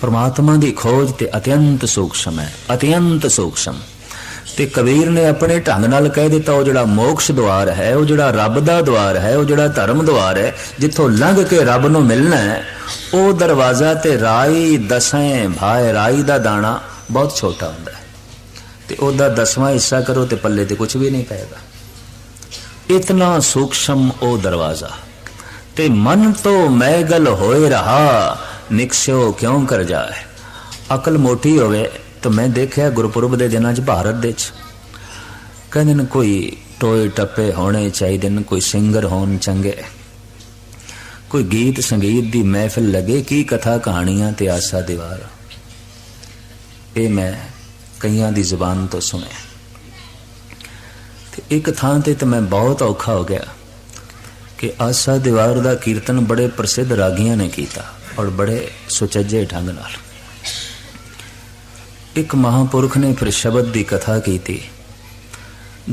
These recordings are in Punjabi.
ਪਰਮਾਤਮਾ ਦੀ ਖੋਜ ਤੇ ਅਤਿਅੰਤ ਸੂਖਸ਼ਮ ਹੈ, ਅਤਿਅੰਤ ਸੂਖਸ਼ਮ। ਤੇ ਕਬੀਰ ਨੇ ਆਪਣੇ ਢੰਗ ਨਾਲ ਕਹਿ ਦਿੱਤਾ, ਉਹ ਜਿਹੜਾ ਮੋਕਸ਼ ਦਵਾਰ ਹੈ, ਉਹ ਜਿਹੜਾ ਰੱਬ ਦਾ ਦਵਾਰ ਹੈ, ਉਹ ਜਿਹੜਾ ਧਰਮ ਦਵਾਰ ਹੈ, ਜਿੱਥੋਂ ਲੰਘ ਕੇ ਰੱਬ ਨੂੰ ਮਿਲਣਾ ਹੈ, ਉਹ ਦਰਵਾਜ਼ਾ ਤੇ ਰਾਈ ਦਸੈਂ ਭਾਏ, ਰਾਈ ਦਾ ਦਾਣਾ ਬਹੁਤ ਛੋਟਾ ਹੁੰਦਾ ਹੈ। ਤੇ ਉਹਦਾ ਦਸਵਾਂ ਹਿੱਸਾ ਕਰੋ ਤੇ ਪੱਲੇ ਤੇ ਕੁਝ ਵੀ ਨਹੀਂ ਪਏਗਾ। ਇਤਨਾ ਸੂਖਸ਼ਮ ਉਹ ਦਰਵਾਜ਼ਾ, ਤੇ ਮਨ ਤੋਂ ਮੈਗਲ ਹੋਏ ਰਹਾ ਨਿਕਸਿਓ ਕਿਉਂ ਕਰ ਜਾਏ? ਅਕਲ ਮੋਟੀ ਹੋਵੇ ਤਾਂ ਮੈਂ ਦੇਖਿਆ ਗੁਰਪੁਰਬ ਦੇ ਦਿਨਾਂ 'ਚ ਭਾਰਤ ਦੇ 'ਚ। ਕਹਿੰਦੇ ਨੇ ਕੋਈ ਟੋਏ ਟੱਪੇ ਹੋਣੇ ਚਾਹੀਦੇ ਨੇ, ਕੋਈ ਸਿੰਗਰ ਹੋਣ ਚੰਗੇ। ਕੋਈ ਗੀਤ ਸੰਗੀਤ ਦੀ ਮਹਿਫਿਲ ਲੱਗੇ, ਕੀ ਕਥਾ ਕਹਾਣੀਆਂ ਤੇ ਆਸਾ ਦੀਵਾਰ। ਇਹ ਮੈਂ ਕਈਆਂ ਦੀ ਜ਼ੁਬਾਨ ਤੋਂ ਸੁਣਿਆ। ਤੇ ਇੱਕ ਥਾਂ ਤੇ ਤਾਂ ਮੈਂ ਬਹੁਤ ਔਖਾ ਹੋ ਗਿਆ ਕਿ ਆਸਾ ਦੀਵਾਰ ਦਾ ਕੀਰਤਨ ਬੜੇ ਪ੍ਰਸਿੱਧ ਰਾਗੀਆਂ ਨੇ ਕੀਤਾ। ਔਰ ਬੜੇ ਸੁਚੱਜੇ ਢੰਗ ਨਾਲ। ਇੱਕ ਮਹਾਪੁਰਖ ਨੇ ਫਿਰ ਸ਼ਬਦ ਦੀ ਕਥਾ ਕੀਤੀ।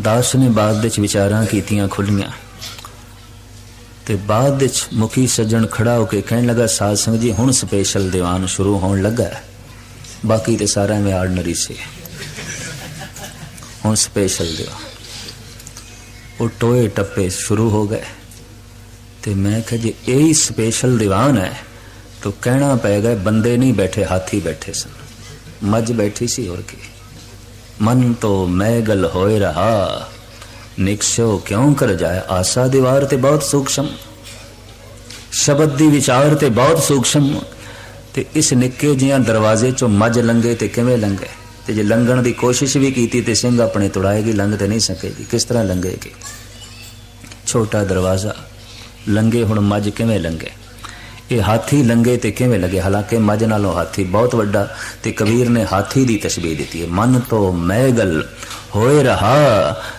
ਦਾਸ ਨੇ ਬਾਅਦ ਵਿੱਚ ਵਿਚਾਰਾਂ ਕੀਤੀਆਂ ਖੁੱਲੀਆਂ ਤੇ ਬਾਅਦ ਵਿੱਚ ਮੁਖੀ ਸੱਜਣ ਖੜਾ ਹੋ ਕੇ ਕਹਿਣ ਲੱਗਾ, ਸਾਧ ਸੰਗਤ ਜੀ, ਹੁਣ ਸਪੈਸ਼ਲ ਦੀਵਾਨ ਸ਼ੁਰੂ ਹੋਣ ਲੱਗਾ ਬਾਕੀ ਤੇ ਸਾਰਾ ਮੈਂ ਆਰਡਨਰੀ ਸੀ। ਹੁਣ ਸਪੈਸ਼ਲ ਦੀਵਾਨ। ਉਹ ਟੋਏ ਟੱਪੇ ਸ਼ੁਰੂ ਹੋ ਗਏ। ਤੇ ਮੈਂ ਕਿਹਾ, ਜੇ ਇਹ ਹੀ ਸਪੈਸ਼ਲ ਦੀਵਾਨ ਹੈ ਤਾਂ ਕਹਿਣਾ ਪਏਗਾ ਬੰਦੇ ਨਹੀਂ ਬੈਠੇ, ਹਾਥੀ ਬੈਠੇ ਸਨ। ਮੱਝ ਬੈਠੀ ਸੀ ਹੋਰ ਕੀ। ਮਨ ਤੋਂ ਮੈਗਲ ਹੋਏ ਰਹਾ। ਨਿਕਸ਼ੋ ਕਿਉਂ ਕਰ ਜਾਏ ਆਸਾ ਦੀਵਾਰ ਤੇ ਬਹੁਤ ਸੂਖਸ਼ਮ। ਸ਼ਬਦ ਦੀ ਵਿਚਾਰ ਤੇ ਬਹੁਤ ਸੂਖਸ਼ਮ। ਤੇ ਇਸ ਨਿੱਕੇ ਜਿਹੀਆਂ ਦਰਵਾਜ਼ੇ ਚੋਂ ਮੱਝ ਲੰਗੇ ਤੇ ਕਿਵੇਂ ਲੰਗੇ ਤੇ ਜੇ ਲੰਘਣ ਦੀ ਕੋਸ਼ਿਸ਼ ਵੀ ਕੀਤੀ ਤੇ ਸਿੰਘ ਆਪਣੇ ਤੁੜਾਏਗੀ, ਲੰਘ ਤੇ ਨਹੀਂ ਸਕੇਗੀ। ਕਿਸ ਤਰ੍ਹਾਂ ਲੰਘੇਗੀ? ਛੋਟਾ ਦਰਵਾਜ਼ਾ। ਲੰਗੇ ਹੁਣ ਮੱਝ ਕਿਵੇਂ ਲੰਗੇ ਇਹ ਹਾਥੀ ਲੰਗੇ ਤੇ ਕਿਵੇਂ ਲੱਗੇ? ਹਾਲਾਂਕਿ ਮੱਝ ਨਾਲੋਂ ਹਾਥੀ ਬਹੁਤ ਵੱਡਾ ਤੇ ਕਬੀਰ ਨੇ ਹਾਥੀ ਦੀ ਤਸ਼ਬੀਹ ਦਿੱਤੀ ਹੈ। ਮਨ ਤੋਂ ਮੈਗਲ, ਹੋਏ ਰਹਾ,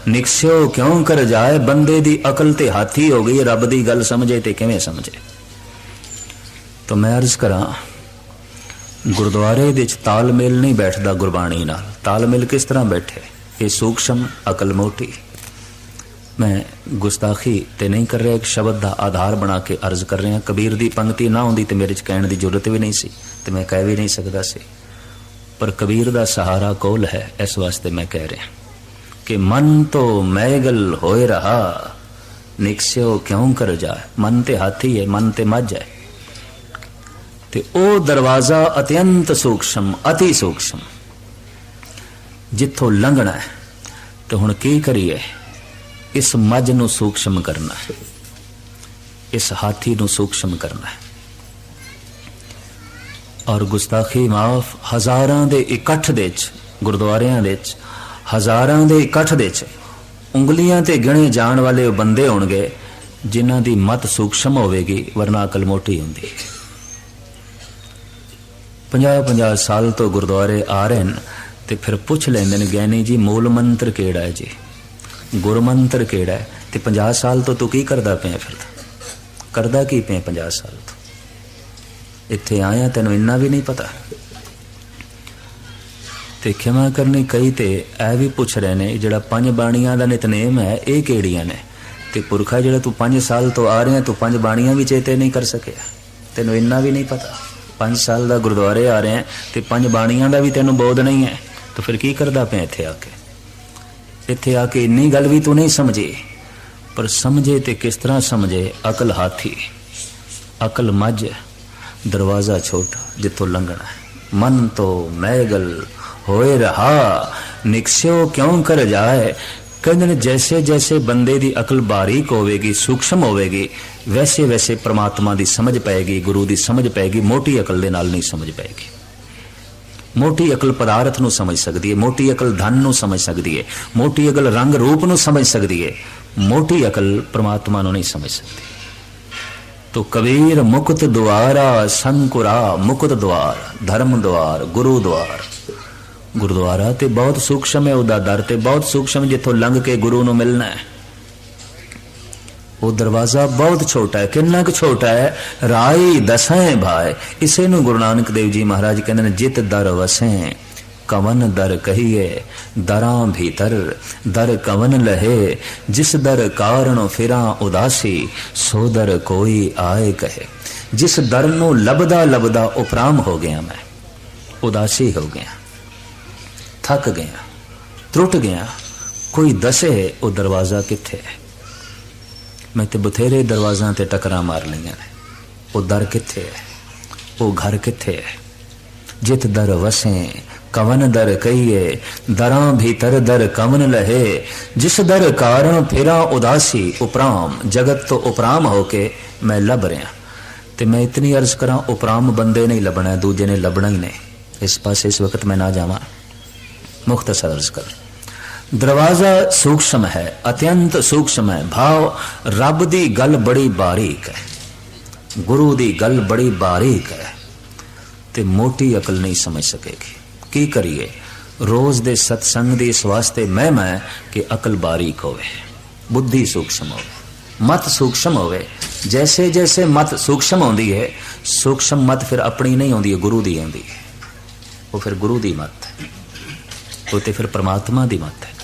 ਨਿਕਸਿਓ ਕਿਉਂ ਕਰ ਜਾਏ? ਬੰਦੇ ਦੀ ਅਕਲ ਤੇ ਹਾਥੀ ਹੋ ਗਈ, ਰੱਬ ਦੀ ਗੱਲ ਸਮਝੇ ਤੇ ਕਿਵੇਂ ਸਮਝੇ? ਤਾਂ ਮੈਂ ਅਰਜ਼ ਕਰਾਂ, ਗੁਰਦੁਆਰੇ ਦੇ ਵਿੱਚ ਤਾਲਮੇਲ ਨਹੀਂ ਬੈਠਦਾ ਗੁਰਬਾਣੀ ਨਾਲ। ਤਾਲਮੇਲ ਕਿਸ ਤਰ੍ਹਾਂ ਬੈਠੇ? ਇਹ ਸੂਖਸ਼ਮ ਅਕਲ ਮੋਟੀ ਮੈਂ ਗੁਸਤਾਖੀ ਤੇ ਨਹੀਂ ਕਰ ਰਿਹਾ, ਇੱਕ ਸ਼ਬਦ ਦਾ ਆਧਾਰ ਬਣਾ ਕੇ ਅਰਜ਼ ਕਰ ਰਿਹਾ, ਕਬੀਰ ਦੀ ਪੰਕਤੀ ਨਾ ਹੁੰਦੀ ਤੇ ਮੇਰੇ ਚ ਕਹਿਣ ਦੀ ਜ਼ਰੂਰਤ ਵੀ ਨਹੀਂ ਸੀ ਤੇ ਮੈਂ ਕਹਿ ਵੀ ਨਹੀਂ ਸਕਦਾ ਸੀ। ਪਰ ਕਬੀਰ ਦਾ ਸਹਾਰਾ ਕੋਲ ਹੈ, ਇਸ ਵਾਸਤੇ ਮੈਂ ਕਹਿ ਰਿਹਾ। ਕਿ ਮਨ ਤੋਂ ਮੈਗਲ ਹੋਏ ਰਹਾ, ਨਿਕਸਿਓ ਕਿਉਂ ਕਰ ਜਾ ਮਨ ਤੇ ਹਾਥੀ ਹੈ, ਮਨ ਤੇ ਮੱਝ ਹੈ। ਤੇ ਉਹ ਦਰਵਾਜ਼ਾ ਅਤਿਅੰਤ ਸੂਖਸ਼ਮ, ਅਤੀ ਸੂਖਸ਼ਮ। ਜਿੱਥੋਂ ਲੰਘਣਾ ਹੈ, ਤੇ ਹੁਣ ਕੀ ਕਰੀਏ? ਇਸ ਮੱਝ ਨੂੰ ਸੂਖਸ਼ਮ ਕਰਨਾ ਹੈ। ਇਸ ਹਾਥੀ ਨੂੰ ਸੂਖਸ਼ਮ ਕਰਨਾ ਹੈ। ਔਰ ਗੁਸਤਾਖੀ ਮਾਫ ਹਜ਼ਾਰਾਂ ਦੇ ਇਕੱਠ ਦੇ ਵਿੱਚ ਗੁਰਦੁਆਰਿਆਂ ਦੇ ਵਿੱਚ ਹਜ਼ਾਰਾਂ ਦੇ ਇਕੱਠ ਦੇ ਵਿੱਚ ਉਂਗਲੀਆਂ ਤੇ ਗਿਣੇ ਜਾਣ ਵਾਲੇ ਬੰਦੇ ਹੋਣਗੇ ਜਿਨ੍ਹਾਂ ਦੀ ਮਤ ਸੂਖਸ਼ਮ ਹੋਵੇਗੀ, ਵਰਨਾ ਅਕਲ ਮੋਟੀ ਹੁੰਦੀ ਹੈ। 50-50 ਸਾਲ ਤੋਂ ਗੁਰਦੁਆਰੇ ਆ ਰਹੇ ਨੇ ਤੇ ਫਿਰ ਪੁੱਛ ਲੈਂਦੇ ਨੇ, ਗਿਆਨੀ ਜੀ, ਮੂਲ ਮੰਤਰ ਕਿਹੜਾ ਹੈ ਜੀ? ਗੁਰਮੰਤਰ ਕਿਹੜਾ ਹੈ? ਤੇ 50 ਸਾਲ ਤੋਂ ਤੂੰ ਕੀ ਕਰਦਾ ਪਿਆ ਫਿਰ? ਕਰਦਾ ਕੀ ਪਿਆ 50 ਸਾਲ ਤੋਂ? ਇੱਥੇ ਆਇਆ, ਤੈਨੂੰ ਇੰਨਾ ਵੀ ਨਹੀਂ ਪਤਾ? ਤੇ ਖਿਮਾ ਕਰਨੀ ਕਈ ਤੇ ਇਹ ਵੀ ਪੁੱਛ ਰਹੇ ਨੇ ਜਿਹੜਾ ਪੰਜ ਬਾਣੀਆਂ ਦਾ ਨਿਤਨੇਮ ਹੈ, ਇਹ ਕਿਹੜੀਆਂ ਨੇ? ਤੇ ਪੁਰਖਾ ਜਿਹੜਾ ਤੂੰ 5 ਸਾਲ ਤੋਂ ਆ ਰਿਹਾ, ਤੂੰ ਪੰਜ ਬਾਣੀਆਂ ਵੀ ਚੇਤੇ ਨਹੀਂ ਕਰ ਸਕਿਆ। ਤੈਨੂੰ ਇੰਨਾ ਵੀ ਨਹੀਂ ਪਤਾ? 5 ਸਾਲ ਦਾ ਗੁਰਦੁਆਰੇ ਆ ਰਿਹਾ, ਤੇ ਪੰਜ ਬਾਣੀਆਂ ਦਾ ਵੀ ਤੈਨੂੰ ਬੋਧ ਨਹੀਂ ਹੈ। ਤਾਂ ਫਿਰ ਕੀ ਕਰਦਾ ਪਿਆ ਇੱਥੇ ਆ ਕੇ? ਇੱਥੇ ਆ ਕੇ ਇੰਨੀ ਗੱਲ ਵੀ ਤੂੰ ਨਹੀਂ ਸਮਝੇ। ਪਰ ਸਮਝੇ ਤੇ ਕਿਸ ਤਰ੍ਹਾਂ ਸਮਝੇ, ਅਕਲ ਹਾਥੀ। ਅਕਲ ਮੱਝ, ਦਰਵਾਜ਼ਾ ਛੋਟਾ ਜਿੱਥੋਂ ਲੰਘਣਾ ਮਨ ਤੋਂ ਮੈਗਲ ਹੋਏ ਰਹਾ, ਨਿਕਸਿਓ ਕਿਉਂ ਕਰ ਜਾਏ? ਕਹਿੰਦੇ ਨੇ, ਜੈਸੇ ਜੈਸੇ ਬੰਦੇ ਦੀ ਅਕਲ ਬਾਰੀਕ ਹੋਵੇਗੀ, ਸੂਖਸ਼ਮ ਹੋਵੇਗੀ, ਵੈਸੇ ਵੈਸੇ ਪ੍ਰਮਾਤਮਾ ਦੀ ਸਮਝ ਪਏਗੀ, ਗੁਰੂ ਦੀ ਸਮਝ ਪਏਗੀ, ਮੋਟੀ ਅਕਲ ਦੇ ਨਾਲ ਨਹੀਂ ਸਮਝ ਪਏਗੀ। ਮੋਟੀ ਅਕਲ ਪਦਾਰਥ ਨੂੰ ਸਮਝ ਸਕਦੀ ਹੈ ਮੋਟੀ ਅਕਲ ਧਨ ਨੂੰ ਸਮਝ ਸਕਦੀ ਹੈ ਮੋਟੀ ਅਕਲ ਰੰਗ ਰੂਪ ਨੂੰ ਸਮਝ ਸਕਦੀ ਹੈ ਮੋਟੀ ਅਕਲ ਪ੍ਰਮਾਤਮਾ ਨੂੰ ਨਹੀਂ ਸਮਝ ਸਕਦੀ। ਤੋ ਕਬੀਰ ਮੁਕਤ ਦੁਆਰਾ, ਸੰਕੁਰਾ ਮੁਕਤ ਦੁਆਰ, ਧਰਮ ਦੁਆਰ, ਗੁਰੂ ਦੁਆਰ। ਗੁਰਦੁਆਰਾ ਤੇ ਬਹੁਤ ਸੂਖਸ਼ਮ ਹੈ, ਉਹਦਾ ਦਰ ਤੇ ਬਹੁਤ ਸੂਖਸ਼ਮ ਜਿੱਥੋਂ ਲੰਘ ਕੇ ਗੁਰੂ ਨੂੰ ਮਿਲਣਾ ਹੈ। ਉਹ ਦਰਵਾਜ਼ਾ ਬਹੁਤ ਛੋਟਾ ਹੈ, ਕਿੰਨਾ ਕੁ ਛੋਟਾ ਹੈ? ਰਾਈ ਦਸਾਂ ਭਾਏ। ਇਸੇ ਨੂੰ ਗੁਰੂ ਨਾਨਕ ਦੇਵ ਜੀ ਮਹਾਰਾਜ ਕਹਿੰਦੇ ਨੇ, ਜਿਤ ਦਰ ਵਸੈ, ਕਵਨ ਦਰ ਕਹੀਏ, ਦਰਾਂ ਭੀਤਰ, ਦਰ ਕਵਨ ਲਹੇ, ਜਿਸ ਦਰ ਕਾਰਣ ਫਿਰਾਂ ਉਦਾਸੀ, ਸੋ ਦਰ ਕੋਈ ਆਏ ਕਹੇ। ਜਿਸ ਦਰ ਨੂੰ ਲਬਦਾ ਲਬਦਾ ਉਪਰਾਮ ਹੋ ਗਿਆ ਮੈਂ, ਉਦਾਸੀ ਹੋ ਗਿਆ, ਥੱਕ ਗਿਆ ਟੁੱਟ ਗਿਆ, ਕੋਈ ਦੱਸੇ ਉਹ ਦਰਵਾਜ਼ਾ ਕਿੱਥੇ ਹੈ? ਮੈਂ ਤੇ ਬਥੇਰੇ ਦਰਵਾਜ਼ਾਂ ਤੇ ਟਕਰਾਂ ਮਾਰ ਲਈਆਂ ਨੇ। ਉਹ ਦਰ ਕਿੱਥੇ ਹੈ? ਉਹ ਘਰ ਕਿੱਥੇ ਹੈ? ਜਿਤ ਦਰ ਵਸੇ, ਕਵਨ ਦਰ ਕਹੀਏ, ਦਰਾਂ ਭੀਤਰ ਦਰ ਕਵਨ ਲਹੇ। ਜਿਸ ਦਰ ਕਾਰਨ ਫਿਰਾਂ ਉਦਾਸੀ ਉਪਰਾਮ, ਜਗਤ ਤੋਂ ਉਪਰਾਮ ਹੋ ਕੇ ਮੈਂ ਲੱਭ ਰਿਹਾ। ਤੇ ਮੈਂ ਇਤਨੀ ਅਰਜ਼ ਕਰਾਂ, ਉਪਰਾਮ ਬੰਦੇ ਨਹੀਂ ਲੱਭਣਾ, ਦੂਜੇ ਨੇ ਲੱਭਣਾ ਹੀ ਨਹੀਂ। ਇਸ ਪਾਸੇ ਇਸ ਵਕਤ ਮੈਂ ਨਾ ਜਾਵਾਂ। ਮੁਖਤਸਰ ਅਰਜ਼ ਕਰ ਦਰਵਾਜ਼ਾ ਸੂਖਸ਼ਮ ਹੈ, ਅਤਿਅੰਤ ਸੂਖਸ਼ਮ ਹੈ। ਭਾਵ ਰੱਬ ਦੀ ਗੱਲ ਬੜੀ ਬਾਰੀਕ ਹੈ। ਗੁਰੂ ਦੀ ਗੱਲ ਬੜੀ ਬਾਰੀਕ ਹੈ। ਤੇ ਮੋਟੀ ਅਕਲ ਨਹੀਂ ਸਮਝ ਸਕੇਗੀ। ਕੀ ਕਰੀਏ? ਰੋਜ਼ ਦੇ ਸਤਸੰਗ ਦੀ ਇਸ ਵਾਸਤੇ ਮੈਂ ਮੈਂ ਕਿ ਅਕਲ ਬਾਰੀਕ ਹੋਵੇ। ਬੁੱਧੀ ਸੂਖਸ਼ਮ ਹੋਵੇ। ਮਤ ਸੂਖਸ਼ਮ ਹੋਵੇ। ਜੈਸੇ ਜੈਸੇ ਮਤ ਸੂਖਸ਼ਮ ਆਉਂਦੀ ਹੈ, ਸੂਖਸ਼ਮ ਮਤ ਫਿਰ ਆਪਣੀ ਨਹੀਂ ਆਉਂਦੀ ਹੈ, ਗੁਰੂ ਦੀ ਆਉਂਦੀ ਹੈ। ਉਹ ਫਿਰ ਗੁਰੂ ਦੀ ਮਤ ਹੈ। ਉਹ ਤੇ ਫਿਰ ਪ੍ਰਮਾਤਮਾ ਦੀ ਮਤ ਹੈ।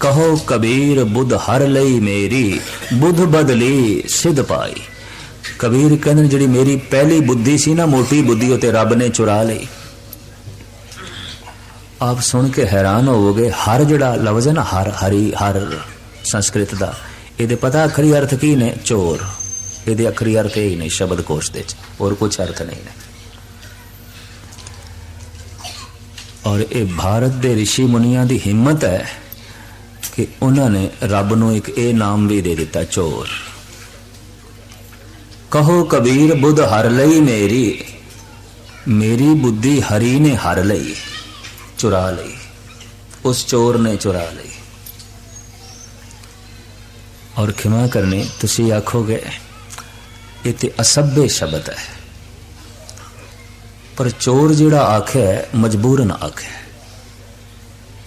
ਕਹੋ ਕਬੀਰ ਬੁੱਧ ਹਰ ਲਈ ਮੇਰੀ, ਬੁੱਧ ਬਦਲੀ ਸਿਧ ਪਾਈ। ਕਬੀਰ ਕਹਿੰਦੇ ਜਿਹੜੀ ਮੇਰੀ ਪਹਿਲੀ ਬੁੱਧੀ ਸੀ ਨਾ, ਮੋਟੀ ਬੁੱਧੀ ਉਹ ਰੱਬ ਨੇ ਚੁਰਾ ਲਈ। ਆਪ ਸੁਣ ਕੇ ਹੈਰਾਨ ਹੋਵੋਗੇ, ਹਰ ਜਿਹੜਾ ਲਫ਼ਜ਼ ਹੈ ਨਾ, ਹਰ, ਹਰੀ, ਹਰ ਸੰਸਕ੍ਰਿਤ ਦਾ, ਇਹਦੇ ਪਤਾ ਅਖਰੀ ਅਰਥ ਕੀ ਨੇ? ਚੋਰ। ਇਹਦੇ ਅਖਰੀ ਅਰਥ ਇਹ ਹੀ ਨੇ, ਸ਼ਬਦ ਕੋਸ਼ ਦੇ ਚ ਹੋਰ ਕੁਝ ਅਰਥ ਨਹੀਂ ਨੇ। ਔਰ ਇਹ ਭਾਰਤ ਦੇ ઋષਿ ਮੁਨੀਆਂ ਦੀ ਹਿੰਮਤ ਹੈ ਕਿ ਉਹਨਾਂ ਨੇ ਰੱਬ ਨੂੰ ਇੱਕ ਇਹ ਨਾਮ ਵੀ ਦੇ ਦਿੱਤਾ, ਚੋਰ। ਕਹੋ ਕਬੀਰ, ਬੁੱਧ ਹਰ ਲਈ ਮੇਰੀ ਮੇਰੀ ਬੁੱਧੀ ਹਰੀ ਨੇ ਹਰ ਲਈ, ਚੁਰਾ ਲਈ, ਉਸ ਚੋਰ ਨੇ ਚੁਰਾ ਲਈ। ਔਰ ਖਿਮਾ ਕਰਨੀ, ਤੁਸੀਂ ਆਖੋਗੇ, ਇਹ ਤੇ ਅਸਭ्य ਸ਼ਬਦ ਹੈ। ਪਰ ਚੋਰ ਜਿਹੜਾ ਆਖਿਆ ਮਜਬੂਰਨ ਆਖਿਆ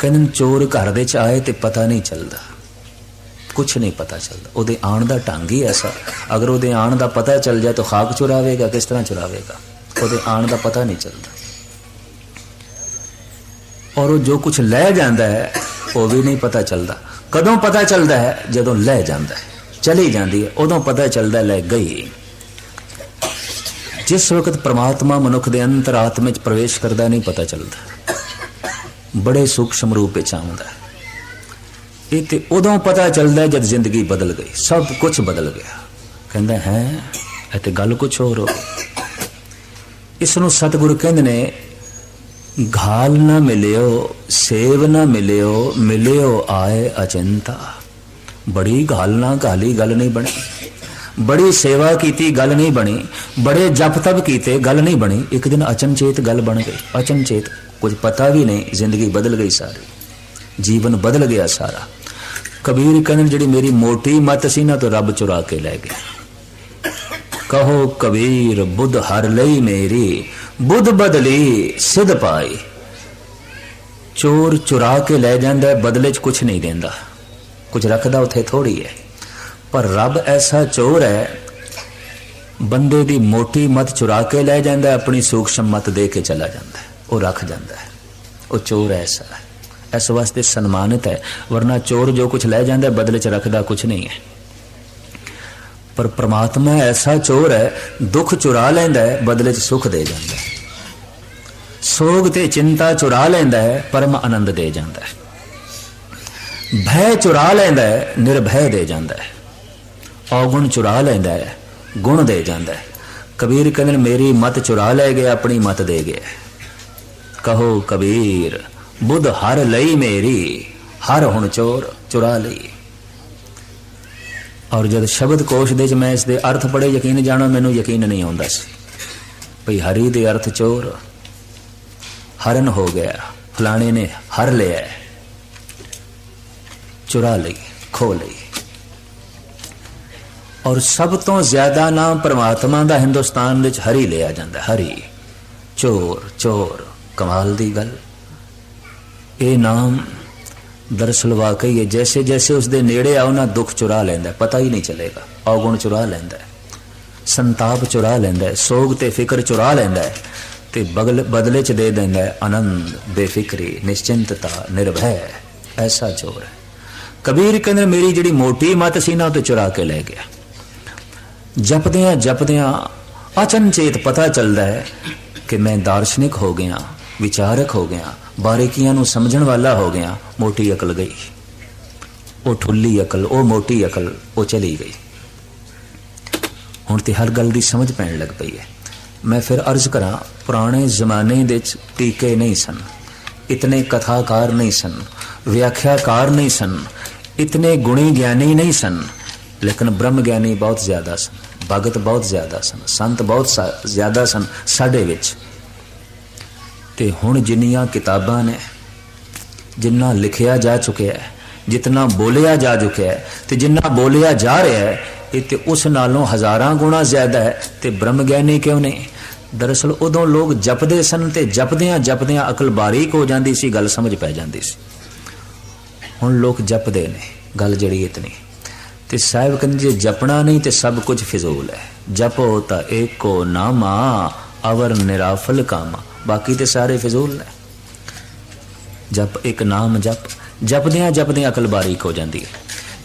ਕਹਿੰਦੇ ਚੋਰ ਘਰ ਦੇ ਚ ਆਏ ਤੇ ਪਤਾ ਨਹੀਂ ਚੱਲਦਾ। ਕੁਝ ਨਹੀਂ ਪਤਾ ਚੱਲਦਾ। ਉਹਦੇ ਆਣ ਦਾ ਢੰਗ ਹੀ ਐਸਾ। ਅਗਰ ਉਹਦੇ ਆਣ ਦਾ ਪਤਾ ਚੱਲ ਜਾਏ ਤਾਂ ਖਾਕ ਚੁਰਾਵੇਗਾ, ਕਿਸ ਤਰ੍ਹਾਂ ਚੁਰਾਵੇਗਾ? ਉਹਦੇ ਆਣ ਦਾ ਪਤਾ ਨਹੀਂ ਚੱਲਦਾ। ਔਰ ਉਹ ਜੋ ਕੁਝ ਲੈ ਜਾਂਦਾ ਹੈ, ਉਹ ਵੀ ਨਹੀਂ ਪਤਾ ਚੱਲਦਾ। ਕਦੋਂ ਪਤਾ ਚੱਲਦਾ ਹੈ? ਜਦੋਂ ਲੈ ਜਾਂਦਾ ਹੈ। ਚਲੀ ਜਾਂਦੀ ਹੈ। ਉਦੋਂ ਪਤਾ ਚੱਲਦਾ ਲੈ ਗਈ। ਜਿਸ ਵਕਤ ਪ੍ਰਮਾਤਮਾ ਮਨੁੱਖ ਦੇ ਅੰਤਰਾਤਮਾ ਵਿੱਚ ਪ੍ਰਵੇਸ਼ ਕਰਦਾ, ਨਹੀਂ ਪਤਾ ਚੱਲਦਾ। ਬੜੇ ਸੂਖਸ਼ਮ ਰੂਪ ਵਿੱਚ ਆਉਂਦਾ ਹੈ। ਇਹ ਤੇ ਉਦੋਂ ਪਤਾ ਚੱਲਦਾ ਜਦ ਜ਼ਿੰਦਗੀ ਬਦਲ ਗਈ, ਸਭ ਕੁਝ ਬਦਲ ਗਿਆ। ਕਹਿੰਦਾ, ਹੈ, ਇਹ ਤੇ ਗੱਲ ਕੁਝ ਹੋਰ ਹੋ ਇਸ ਨੂੰ ਸਤਿਗੁਰੂ ਕਹਿੰਦੇ ਨੇ, ਘਾਲ ਨਾ ਮਿਲਿਓ, ਸੇਵ ਨਾ ਮਿਲਿਓ ਮਿਲਿਓ ਆਏ ਅਚਿੰਤਾ। ਬੜੀ ਘਾਲ ਨਾ ਘਾਲੀ ਗੱਲ ਨਹੀਂ ਬਣੀ। ਬੜੀ ਸੇਵਾ ਕੀਤੀ, ਗੱਲ ਨਹੀਂ ਬਣੀ। ਬੜੇ ਜਪ ਤਪ ਕੀਤੇ, ਗੱਲ ਨਹੀਂ ਬਣੀ। ਇੱਕ ਦਿਨ ਅਚਨਚੇਤ ਗੱਲ ਬਣ ਗਈ। ਅਚਨਚੇਤ ਕੁਝ ਪਤਾ ਵੀ ਨਹੀਂ, ਜ਼ਿੰਦਗੀ ਬਦਲ ਗਈ ਸਾਰੀ। ਜੀਵਨ ਬਦਲ ਗਿਆ ਸਾਰਾ। ਕਬੀਰ ਕਹਿੰਦੇ ਜਿਹੜੀ ਮੇਰੀ ਮੋਟੀ ਮਤ ਸੀ, ਨਾ ਤਾਂ ਰੱਬ ਚੁਰਾ ਕੇ ਲੈ ਗਿਆ। ਕਹੋ, ਕਬੀਰ, ਬੁੱਧ ਹਰ ਲਈ ਮੇਰੀ, ਬੁੱਧ ਬਦਲੀ ਸਿਧ ਪਾਈ। ਚੋਰ ਚੁਰਾ ਕੇ ਲੈ ਜਾਂਦਾ, ਬਦਲੇ 'ਚ ਕੁਝ ਨਹੀਂ ਦਿੰਦਾ। ਕੁਝ ਰੱਖਦਾ ਉੱਥੇ ਥੋੜੀ ਹੈ। ਪਰ ਰੱਬ ਐਸਾ ਚੋਰ ਹੈ, ਬੰਦੇ ਦੀ ਮੋਟੀ ਮਤ ਚੁਰਾ ਕੇ ਲੈ ਜਾਂਦਾ ਆਪਣੀ ਸੂਖਸ਼ਮ ਮਤ ਦੇ ਕੇ ਚਲਾ ਜਾਂਦਾ ਉਹ ਰੱਖ ਜਾਂਦਾ ਹੈ। ਉਹ ਚੋਰ ਐਸਾ ਹੈ। ਇਸ ਵਾਸਤੇ ਸਨਮਾਨਿਤ ਹੈ, ਵਰਨਾ ਚੋਰ ਜੋ ਕੁਝ ਲੈ ਜਾਂਦਾ ਬਦਲੇ 'ਚ ਰੱਖਦਾ ਕੁਝ ਨਹੀਂ ਹੈ। ਪਰ ਪ੍ਰਮਾਤਮਾ ਐਸਾ ਚੋਰ ਹੈ, ਦੁੱਖ ਚੁਰਾ ਲੈਂਦਾ ਹੈ, ਬਦਲੇ 'ਚ ਸੁਖ ਦੇ ਜਾਂਦਾ ਹੈ। ਸੋਗ ਤੇ ਚਿੰਤਾ ਚੁਰਾ ਲੈਂਦਾ ਹੈ, ਪਰਮ ਆਨੰਦ ਦੇ ਜਾਂਦਾ ਹੈ। ਭੈ ਚੁਰਾ ਲੈਂਦਾ ਹੈ, ਨਿਰਭੈ ਦੇ ਜਾਂਦਾ ਹੈ। ਔਗੁਣ ਚੁਰਾ ਲੈਂਦਾ ਹੈ, ਗੁਣ ਦੇ ਜਾਂਦਾ ਹੈ। ਕਬੀਰ ਕਹਿੰਦੇ ਮੇਰੀ ਮਤ ਚੁਰਾ ਲੈ ਗਿਆ, ਆਪਣੀ ਮਤ ਦੇ ਗਿਆ ਕਹੋ, ਕਬੀਰ, ਬੁੱਧ ਹਰ ਲਈ ਮੇਰੀ, ਹਰ ਹੁਣ ਚੋਰ ਚੁਰਾ ਲਈ। ਔਰ ਜਦ ਸ਼ਬਦ ਕੋਸ਼ ਦੇ ਚ ਮੈਂ ਇਸ ਦੇ ਅਰਥ ਪੜੇ ਯਕੀਨ ਜਾਣਾ, ਮੈਨੂੰ ਯਕੀਨ ਨਹੀਂ ਆਉਂਦਾ ਸੀ। ਭਈ ਹਰੀ ਦੇ ਅਰਥ ਚੋਰ, ਹਰਨ ਹੋ ਗਿਆ, ਫਲਾਣੇ ਨੇ ਹਰ ਲਿਆ ਚੁਰਾ ਲਈ ਖੋ ਲਈ। ਔਰ ਸਭ ਤੋਂ ਜ਼ਿਆਦਾ ਨਾਮ ਪਰਮਾਤਮਾ ਦਾ ਹਿੰਦੁਸਤਾਨ ਵਿੱਚ ਹਰੀ ਲਿਆ ਜਾਂਦਾ, ਹਰੀ। ਚੋਰ ਚੋਰ, ਕਮਾਲ ਦੀ ਗੱਲ। ਇਹ ਨਾਮ ਦਰਸਲ ਵਾਕਈ ਹੈ ਜੈਸੇ ਜੈਸੇ ਉਸ ਦੇ ਨੇੜੇ ਆਉ ਨਾ ਦੁੱਖ ਚੁਰਾ ਲੈਂਦਾ ਪਤਾ ਹੀ ਨਹੀਂ ਚੱਲੇਗਾ। ਔਗੁਣ ਚੁਰਾ ਲੈਂਦਾ ਸੰਤਾਪ ਚੁਰਾ ਲੈਂਦਾ ਸੋਗ ਤੇ ਫਿਕਰ ਚੁਰਾ ਲੈਂਦਾ ਤੇ ਬਗਲ, ਬਦਲੇ ਚ ਦੇ ਦਿੰਦਾ ਆਨੰਦ, ਬੇਫਿਕਰੀ, ਨਿਸ਼ਚਿੰਤਤਾ, ਨਿਰਭੈ, ਐਸਾ ਚੋਰ ਹੈ। ਕਬੀਰ ਕਹਿੰਦੇ ਮੇਰੀ ਜਿਹੜੀ ਮੋਟੀ ਮਤ ਸੀ, ਨਾ ਉਹ ਤੇ ਚੁਰਾ ਕੇ ਲੈ ਗਿਆ। ਜਪਦਿਆਂ ਜਪਦਿਆਂ ਅਚਨਚੇਤ ਪਤਾ ਚੱਲਦਾ ਹੈ ਕਿ ਮੈਂ ਦਾਰਸ਼ਨਿਕ ਹੋ ਗਿਆ, ਵਿਚਾਰਕ ਹੋ ਗਿਆ, ਬਾਰੀਕੀਆਂ ਨੂੰ ਸਮਝਣ ਵਾਲਾ ਹੋ ਗਿਆ, ਮੋਟੀ ਅਕਲ ਗਈ। ਉਹ ਠੁੱਲੀ ਅਕਲ, ਉਹ ਮੋਟੀ ਅਕਲ, ਉਹ ਚਲੀ ਗਈ। ਹੁਣ ਤੇ ਹਰ ਗੱਲ ਦੀ ਸਮਝ ਪੈਣ ਲੱਗ ਪਈ ਹੈ। ਮੈਂ ਫਿਰ ਅਰਜ਼ ਕਰਾਂ, ਪੁਰਾਣੇ ਜ਼ਮਾਨੇ ਦੇ ਵਿੱਚ ਟੀਕੇ ਨਹੀਂ ਸਨ, ਇਤਨੇ ਕਥਾਕਾਰ ਨਹੀਂ ਸਨ, ਵਿਆਖਿਆਕਾਰ ਨਹੀਂ ਸਨ, ਇਤਨੇ ਗੁਣੀ ਗਿਆਨੀ ਨਹੀਂ ਸਨ ਲੇਕਿਨ ਬ੍ਰਹਮ ਗਿਆਨੀ ਬਹੁਤ ਜ਼ਿਆਦਾ ਸਨ, ਭਗਤ ਬਹੁਤ ਜ਼ਿਆਦਾ ਸਨ, ਸੰਤ ਬਹੁਤ ਸਾ- ਜ਼ਿਆਦਾ ਸਨ ਸਾਡੇ ਵਿੱਚ। ਤੇ ਹੁਣ ਜਿੰਨੀਆਂ ਕਿਤਾਬਾਂ ਨੇ, ਜਿੰਨਾ ਲਿਖਿਆ ਜਾ ਚੁੱਕਿਆ ਹੈ ਜਿੰਨਾ ਬੋਲਿਆ ਜਾ ਚੁੱਕਿਆ ਹੈ, ਤੇ ਜਿੰਨਾ ਬੋਲਿਆ ਜਾ ਰਿਹਾ ਹੈ, ਇਹ ਤੇ ਉਸ ਨਾਲੋਂ ਹਜ਼ਾਰਾਂ ਗੁਣਾ ਜ਼ਿਆਦਾ ਹੈ। ਤੇ ਬ੍ਰਹਮ ਗਿਆਨੀ ਕਿਉਂ ਨਹੀਂ? ਦਰਅਸਲ ਉਦੋਂ ਲੋਕ ਜਪਦੇ ਸਨ ਤੇ ਜਪਦਿਆਂ ਜਪਦਿਆਂ ਅਕਲ ਬਾਰੀਕ ਹੋ ਜਾਂਦੀ ਸੀ, ਗੱਲ ਸਮਝ ਪੈ ਜਾਂਦੀ ਸੀ। ਹੁਣ ਲੋਕ ਜਪਦੇ ਨੇ, ਗੱਲ ਜਿਹੜੀ ਇਤਨੀ। ਤੇ ਸਾਹਿਬ ਕਹਿੰਦੇ ਜੇ ਜਪਣਾ ਨਹੀਂ ਤੇ ਸਭ ਕੁਝ ਫਿਜ਼ੂਲ ਹੈ। ਜਪੋ ਤਾਂ ਏਕੋ ਨਾਮਾ, ਅਵਰ ਨਿਰਾਫਲ ਕਾਮਾ। ਬਾਕੀ ਤੇ ਸਾਰੇ ਫਿਜ਼ੂਲ ਨੇ। ਜਪ ਇੱਕ ਨਾਮ ਜਪ। ਜਪਦਿਆਂ ਜਪਦਿਆਂ ਅਕਲ ਬਾਰੀਕ ਹੋ ਜਾਂਦੀ ਹੈ।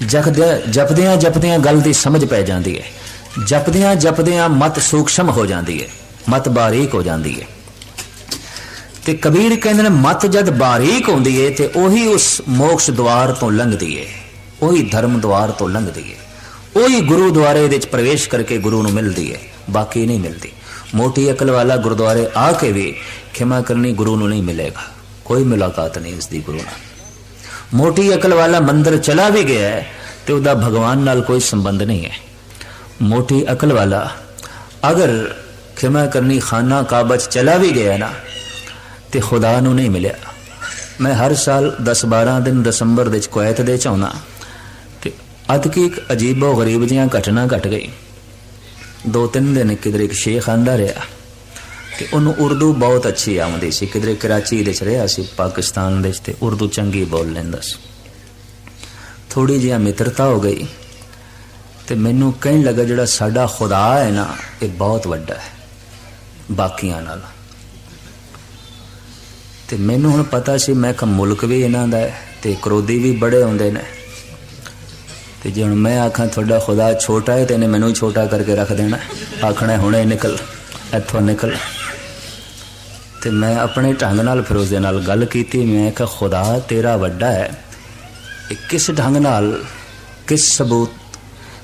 ਜਪਦਿਆਂ ਜਪਦਿਆਂ ਜਪਦਿਆਂ ਗੱਲ ਦੀ ਸਮਝ ਪੈ ਜਾਂਦੀ ਹੈ। ਜਪਦਿਆਂ ਜਪਦਿਆਂ ਮਤ ਸੂਖਸ਼ਮ ਹੋ ਜਾਂਦੀ ਹੈ। ਮਤ ਬਾਰੀਕ ਹੋ ਜਾਂਦੀ ਹੈ। ਤੇ ਕਬੀਰ ਕਹਿੰਦੇ ਨੇ, ਮਤ ਜਦ ਬਾਰੀਕ ਹੁੰਦੀ ਏ ਤੇ ਉਹੀ ਉਸ ਮੋਕਸ਼ ਦਵਾਰ ਤੋਂ ਲੰਘਦੀ ਏ ਉਹੀ ਧਰਮ ਦੁਆਰ ਤੋਂ ਲੰਘਦੀ ਹੈ ਉਹੀ ਗੁਰੂ ਦੁਆਰੇ ਵਿੱਚ ਪ੍ਰਵੇਸ਼ ਕਰਕੇ ਗੁਰੂ ਨੂੰ ਮਿਲਦੀ ਹੈ ਬਾਕੀ ਨਹੀਂ ਮਿਲਦੀ। ਮੋਟੀ ਅਕਲ ਵਾਲਾ ਗੁਰਦੁਆਰੇ ਆ ਕੇ ਵੀ ਖਿਮਾ ਕਰਨੀ ਗੁਰੂ ਨੂੰ ਨਹੀਂ ਮਿਲੇਗਾ। ਕੋਈ ਮੁਲਾਕਾਤ ਨਹੀਂ ਇਸ ਦੀ ਗੁਰੂ ਨਾਲ। ਮੋਟੀ ਅਕਲ ਵਾਲਾ ਮੰਦਰ ਚਲਾ ਵੀ ਗਿਆ ਹੈ ਤੇ ਉਹਦਾ ਭਗਵਾਨ ਨਾਲ ਕੋਈ ਸੰਬੰਧ ਨਹੀਂ ਹੈ। ਮੋਟੀ ਅਕਲ ਵਾਲਾ ਅਗਰ ਖਿਮਾ ਕਰਨੀ ਖਾਨਾ ਕਾਬਾ ਚਲਾ ਵੀ ਗਿਆ ਨਾ, ਤੇ ਖੁਦਾ ਨੂੰ ਨਹੀਂ ਮਿਲਿਆ। ਮੈਂ ਹਰ ਸਾਲ 10-12 ਦਿਨ ਦਸੰਬਰ ਦੇ ਚ ਕੁਵੈਤ ਦੇ ਚ ਆਉਣਾ। ਤੇ ਕੀ ਇੱਕ ਅਜੀਬੋ ਗਰੀਬ ਜਿਹੀਆਂ ਘਟਨਾ ਘਟ ਗਈ। ਦੋ ਤਿੰਨ ਦਿਨ ਕਿਧਰੇ ਇੱਕ ਸ਼ੇਖ ਆਂਦਾ ਰਿਹਾ ਤੇ ਉਹਨੂੰ ਉਰਦੂ ਬਹੁਤ ਅੱਛੀ ਆਉਂਦੀ ਸੀ। ਕਿਧਰੇ ਕਰਾਚੀ ਦੇ ਚ ਰਿਹਾ ਸੀ, ਪਾਕਿਸਤਾਨ ਦੇ ਚ ਤੇ ਉਰਦੂ ਚੰਗੀ ਬੋਲ ਲੈਂਦਾ ਸੀ। ਥੋੜੀ ਜਿਹੀ ਮਿੱਤਰਤਾ ਹੋ ਗਈ ਤੇ ਮੈਨੂੰ ਕਹਿਣ ਲੱਗਾ, ਜਿਹੜਾ ਸਾਡਾ ਖੁਦਾ ਹੈ ਨਾ, ਇਹ ਬਹੁਤ ਵੱਡਾ ਹੈ, ਬਾਕੀਆਂ ਨਾਲ। ਤੇ ਮੈਨੂੰ ਹੁਣ ਪਤਾ ਸੀ, ਮੈਂ ਕਿ ਮੁਲਕ ਵੀ ਇਹਨਾਂ ਦਾ ਹੈ ਤੇ ਕਰੋਦੀ ਵੀ ਬੜੇ ਹੁੰਦੇ ਨੇ। ਤੇ ਜੇ ਹੁਣ ਮੈਂ ਆਖਾਂ ਤੁਹਾਡਾ ਖੁਦਾ ਛੋਟਾ ਹੈ ਤੇ ਇਹਨੇ ਮੈਨੂੰ ਛੋਟਾ ਕਰਕੇ ਰੱਖ ਦੇਣਾ। ਆਖਣਾ ਹੁਣੇ ਨਿਕਲ, ਇੱਥੋਂ ਨਿਕਲ। ਤੇ ਮੈਂ ਆਪਣੇ ਢੰਗ ਨਾਲ ਫਿਰ ਉਸ ਦੇ ਨਾਲ ਗੱਲ ਕੀਤੀ, ਮੈਂ ਕਿ ਖੁਦਾ ਤੇਰਾ ਵੱਡਾ ਹੈ। ਇਹ ਕਿਸ ਢੰਗ ਨਾਲ, ਕਿਸ ਸਬੂਤ,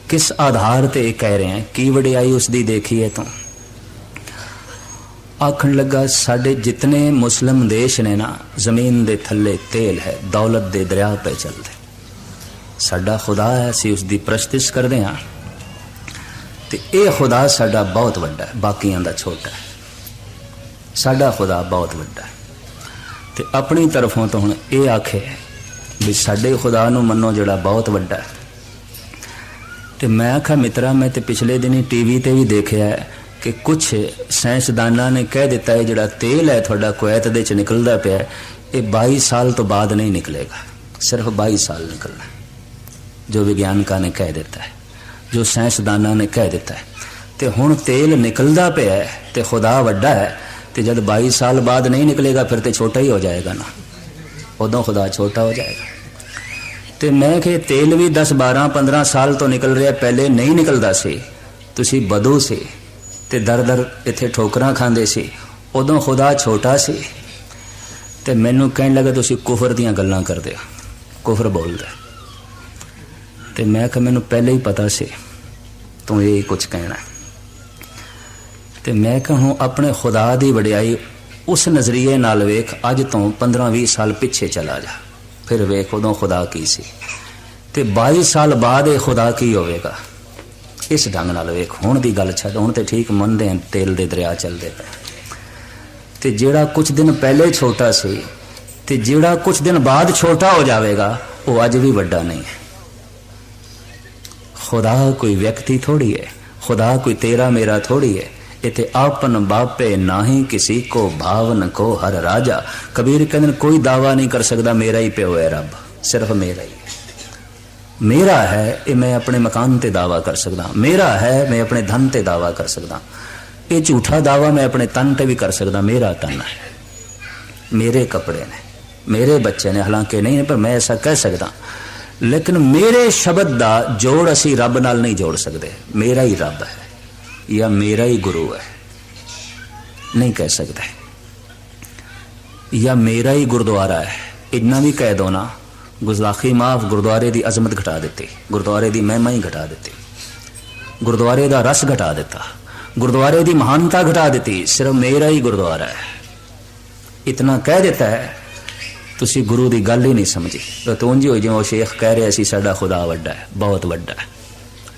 ਕਿਸ ਆਧਾਰ ਤੇ ਇਹ ਕਹਿ ਰਹੇ ਹੈ? ਕੀ ਵਡਿਆਈ ਉਸ ਦੀ ਦੇਖੀ ਹੈ ਤੂੰ? ਆਖਣ ਲੱਗਾ, ਸਾਡੇ ਜਿਤਨੇ ਮੁਸਲਮ ਦੇਸ਼ ਨੇ ਨਾ, ਜ਼ਮੀਨ ਦੇ ਥੱਲੇ ਤੇਲ ਹੈ, ਦੌਲਤ ਦੇ ਦਰਿਆ 'ਤੇ ਚੱਲਦੇ। ਸਾਡਾ ਖੁਦਾ ਹੈ, ਅਸੀਂ ਉਸ ਦੀ ਪ੍ਰਸਤਿਸ਼ ਕਰਦੇ ਹਾਂ। ਤੇ ਇਹ ਖੁਦਾ ਸਾਡਾ ਬਹੁਤ ਵੱਡਾ ਹੈ, ਬਾਕੀਆਂ ਦਾ ਛੋਟਾ ਹੈ। ਸਾਡਾ ਖੁਦਾ ਬਹੁਤ ਵੱਡਾ ਹੈ। ਤੇ ਆਪਣੀ ਤਰਫੋਂ ਤੋਂ ਹੁਣ ਇਹ ਆਖੇ ਵੀ ਸਾਡੇ ਖੁਦਾ ਨੂੰ ਮੰਨੋ ਜਿਹੜਾ ਬਹੁਤ ਵੱਡਾ ਹੈ। ਤੇ ਮੈਂ ਆਖਾ ਮਿੱਤਰਾ, ਮੈਂ ਤੇ ਪਿਛਲੇ ਦਿਨੀ ਟੀਵੀ ਤੇ ਵੀ ਦੇਖਿਆ ਕਿ ਕੁਝ ਸਾਇੰਸਦਾਨਾਂ ਨੇ ਕਹਿ ਦਿੱਤਾ ਹੈ, ਜਿਹੜਾ ਤੇਲ ਹੈ ਤੁਹਾਡਾ ਕੁਵੈਤ ਦੇ ਚ ਨਿਕਲਦਾ ਪਿਆ ਇਹ 22 ਸਾਲ ਤੋਂ ਬਾਅਦ ਨਹੀਂ ਨਿਕਲੇਗਾ। ਸਿਰਫ 22 ਸਾਲ ਨਿਕਲਣਾ ਜੋ ਵਿਗਿਆਨਕਾਂ ਨੇ ਕਹਿ ਦਿੱਤਾ ਹੈ, ਜੋ ਸਾਇੰਸਦਾਨਾਂ ਨੇ ਕਹਿ ਦਿੱਤਾ ਹੈ। ਤੇ ਹੁਣ ਤੇਲ ਨਿਕਲਦਾ ਪਿਆ ਹੈ ਤੇ ਖੁਦਾ ਵੱਡਾ ਹੈ ਤੇ ਜਦ 22 ਸਾਲ ਬਾਅਦ ਨਹੀਂ ਨਿਕਲੇਗਾ, ਫਿਰ ਤੇ ਛੋਟਾ ਹੀ ਹੋ ਜਾਏਗਾ ਨਾ। ਉਦੋਂ ਖੁਦਾ ਛੋਟਾ ਹੋ ਜਾਏਗਾ। ਤੇ ਮੈਂ ਕਿ ਤੇਲ ਵੀ 10 12 15 ਸਾਲ ਤੋਂ ਨਿਕਲ ਰਿਹਾ, ਪਹਿਲੇ ਨਹੀਂ ਨਿਕਲਦਾ ਸੀ। ਤੁਸੀਂ ਬਦੂ ਸੀ ਤੇ ਦਰ ਦਰ ਇੱਥੇ ਠੋਕਰਾਂ ਖਾਂਦੇ ਸੀ। ਉਦੋਂ ਖੁਦਾ ਛੋਟਾ ਸੀ। ਤੇ ਮੈਨੂੰ ਕਹਿਣ ਲੱਗਾ, ਤੁਸੀਂ ਕੁਫਰ ਦੀਆਂ ਗੱਲਾਂ ਕਰਦੇ ਹੋ। ਕੁਫਰ ਬੋਲਦਾ ਤੇ ਮੈਂ ਕਿਹਾ ਮੈਨੂੰ ਪਹਿਲੇ ਹੀ ਪਤਾ ਸੀ, ਤੂੰ ਇਹ ਕੁਝ ਕਹਿਣਾ ਤੇ ਮੈਂ ਕਹਾਂ ਆਪਣੇ ਖੁਦਾ ਦੀ ਵਡਿਆਈ ਉਸ ਨਜ਼ਰੀਏ ਨਾਲ ਵੇਖ, ਅੱਜ ਤੋਂ 15-20 ਸਾਲ ਪਿੱਛੇ ਚਲਾ ਜਾ। ਫਿਰ ਵੇਖ ਉਦੋਂ ਖੁਦਾ ਕੀ ਸੀ। ਤੇ 22 ਸਾਲ ਬਾਅਦ ਇਹ ਖੁਦਾ ਕੀ ਹੋਵੇਗਾ? ਇਸ ਢੰਗ ਨਾਲ ਵੇਖ, ਹੁਣ ਦੀ ਗੱਲ ਛੱਡ, ਹੁਣ ਤੇ ਠੀਕ ਮੰਨਦੇ ਆਂ ਤੇਲ ਦੇ ਦਰਿਆ ਚੱਲਦੇ ਪਏ। ਤੇ ਜਿਹੜਾ ਕੁਝ ਦਿਨ ਪਹਿਲੇ ਛੋਟਾ ਸੀ, ਤੇ ਜਿਹੜਾ ਕੁਝ ਦਿਨ ਬਾਅਦ ਛੋਟਾ ਹੋ ਜਾਵੇਗਾ, ਉਹ ਅੱਜ ਵੀ ਵੱਡਾ ਨਹੀਂ ਹੈ। ਖੁਦਾ ਕੋਈ ਵਿਅਕਤੀ ਥੋੜੀ ਹੈ ਖੁਦਾ ਕੋਈ ਤੇਰਾ ਮੇਰਾ ਥੋੜੀ ਹੈ ਇਤੇ ਆਪਨ ਬਾਪੇ ਨਾਹੀ ਕਿਸੇ ਕੋ ਭਾਵਨ ਕੋ ਹਰ ਰਾਜਾ। ਕਬੀਰ ਕਹਿੰਦੇ ਨੇ, ਕੋਈ ਦਾਵਾ ਨਹੀਂ ਕਰ ਸਕਦਾ ਮੇਰਾ ਹੀ ਪਿਓ ਹੈ ਰੱਬ ਸਿਰਫ ਮੇਰਾ ਹੀ ਹੈ। ਮੇਰਾ ਹੈ ਇਹ ਮੈਂ ਆਪਣੇ ਮਕਾਨ ਤੇ ਦਾਵਾ ਕਰ ਸਕਦਾ। ਮੇਰਾ ਹੈ ਮੈਂ ਆਪਣੇ ਧਨ ਤੇ ਦਾਵਾ ਕਰ ਸਕਦਾ। ਇਹ ਝੂਠਾ ਦਾਵਾ ਮੈਂ ਆਪਣੇ ਤਨ ਤੇ ਵੀ ਕਰ ਸਕਦਾ ਮੇਰਾ ਤਨ ਹੈ। ਮੇਰੇ ਕੱਪੜੇ ਨੇ ਮੇਰੇ ਬੱਚੇ ਨੇ ਹਾਲਾਂਕਿ ਨਹੀਂ ਪਰ ਮੈਂ ਐਸਾ ਕਹਿ ਸਕਦਾ। ਲੇਕਿਨ ਮੇਰੇ ਸ਼ਬਦ ਦਾ ਜੋੜ ਅਸੀਂ ਰੱਬ ਨਾਲ ਨਹੀਂ ਜੋੜ ਸਕਦੇ। ਮੇਰਾ ਹੀ ਰੱਬ ਹੈ ਜਾਂ ਮੇਰਾ ਹੀ ਗੁਰੂ ਹੈ। ਨਹੀਂ ਕਹਿ ਸਕਦੇ। ਜਾਂ ਮੇਰਾ ਹੀ ਗੁਰਦੁਆਰਾ ਹੈ। ਇੰਨਾ ਵੀ ਕਹਿ ਦੋ ਨਾ ਗੁਜ਼ਾਖੀ ਮਾਫ ਗੁਰਦੁਆਰੇ ਦੀ ਅਜ਼ਮਤ ਘਟਾ ਦਿੱਤੀ। ਗੁਰਦੁਆਰੇ ਦੀ ਮਹਿਮਾ ਹੀ ਘਟਾ ਦਿੱਤੀ। ਗੁਰਦੁਆਰੇ ਦਾ ਰਸ ਘਟਾ ਦਿੱਤਾ। ਗੁਰਦੁਆਰੇ ਦੀ ਮਹਾਨਤਾ ਘਟਾ ਦਿੱਤੀ। ਸਿਰਫ ਮੇਰਾ ਹੀ ਗੁਰਦੁਆਰਾ ਹੈ। ਇਤਨਾ ਕਹਿ ਦਿੱਤਾ ਹੈ ਤੁਸੀਂ ਗੁਰੂ ਦੀ ਗੱਲ ਹੀ ਨਹੀਂ ਸਮਝੀ। ਤਾਂ ਤੂੰ ਜੀ ਹੋਈ ਜਿਵੇਂ ਉਹ ਸ਼ੇਖ ਕਹਿ ਰਿਹਾ ਸੀ, ਸਾਡਾ ਖੁਦਾ ਵੱਡਾ ਹੈ, ਬਹੁਤ ਵੱਡਾ ਹੈ।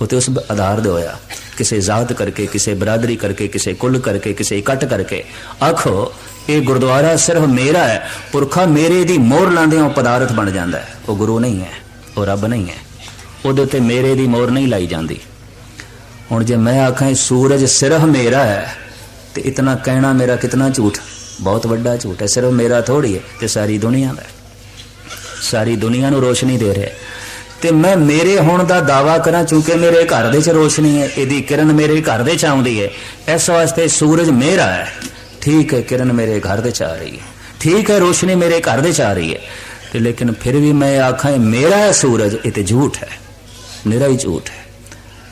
ਉਹ ਤੇ ਉਸ ਆਧਾਰ ਦੇ ਹੋਇਆ। ਕਿਸੇ ਜ਼ਾਤ ਕਰਕੇ, ਕਿਸੇ ਬਰਾਦਰੀ ਕਰਕੇ, ਕਿਸੇ ਕੁੱਲ ਕਰਕੇ, ਕਿਸੇ ਇਕੱਠ ਕਰਕੇ, ਆਖੋ, ਇਹ ਗੁਰਦੁਆਰਾ ਸਿਰਫ ਮੇਰਾ ਹੈ, ਪੁਰਖਾ ਮੇਰੇ ਦੀ ਮੋਹਰ ਲਾਉਂਦੇ ਉਹ ਪਦਾਰਥ ਬਣ ਜਾਂਦਾ ਹੈ। ਉਹ ਗੁਰੂ ਨਹੀਂ ਹੈ, ਉਹ ਰੱਬ ਨਹੀਂ ਹੈ। ਉਹਦੇ ਉੱਤੇ ਮੇਰੇ ਦੀ ਮੋਹਰ ਨਹੀਂ ਲਾਈ ਜਾਂਦੀ। ਹੁਣ ਜੇ ਮੈਂ ਆਖਾਂ ਸੂਰਜ ਸਿਰਫ ਮੇਰਾ ਹੈ, ਤੇ ਇਤਨਾ ਕਹਿਣਾ ਮੇਰਾ ਕਿਤਨਾ ਝੂਠ? ਬਹੁਤ ਵੱਡਾ ਝੂਠ ਹੈ, ਸਿਰਫ ਮੇਰਾ ਥੋੜੀ ਹੈ ਤੇ ਸਾਰੀ ਦੁਨੀਆ ਦਾ ਸਾਰੀ ਦੁਨੀਆ ਨੂੰ ਰੋਸ਼ਨੀ ਦੇ ਰਿਹਾ ਤੇ ਮੈਂ ਮੇਰੇ ਹੋਣ ਦਾ ਦਾਵਾ ਕਰਾਂ ਕਿਉਂਕਿ ਮੇਰੇ ਘਰ ਦੇ ਚ ਰੋਸ਼ਨੀ ਹੈ, ਇਹਦੀ ਕਿਰਨ ਮੇਰੇ ਘਰ ਦੇ ਚ ਆਉਂਦੀ ਹੈ। ਇਸ ਵਾਸਤੇ ਸੂਰਜ ਮੇਰਾ ਹੈ। ਠੀਕ ਹੈ, ਕਿਰਨ ਮੇਰੇ ਘਰ ਦੇ ਚ ਆ ਰਹੀ ਹੈ। ਠੀਕ ਹੈ, ਰੋਸ਼ਨੀ ਮੇਰੇ ਘਰ ਦੇ ਚ ਆ ਰਹੀ ਹੈ। ਤੇ ਲੇਕਿਨ ਫਿਰ ਵੀ ਮੈਂ ਆਖਾਂ ਮੇਰਾ ਹੈ ਸੂਰਜ, ਇਹ ਤੇ ਝੂਠ ਹੈ। ਮੇਰਾ ਹੀ ਝੂਠ ਹੈ।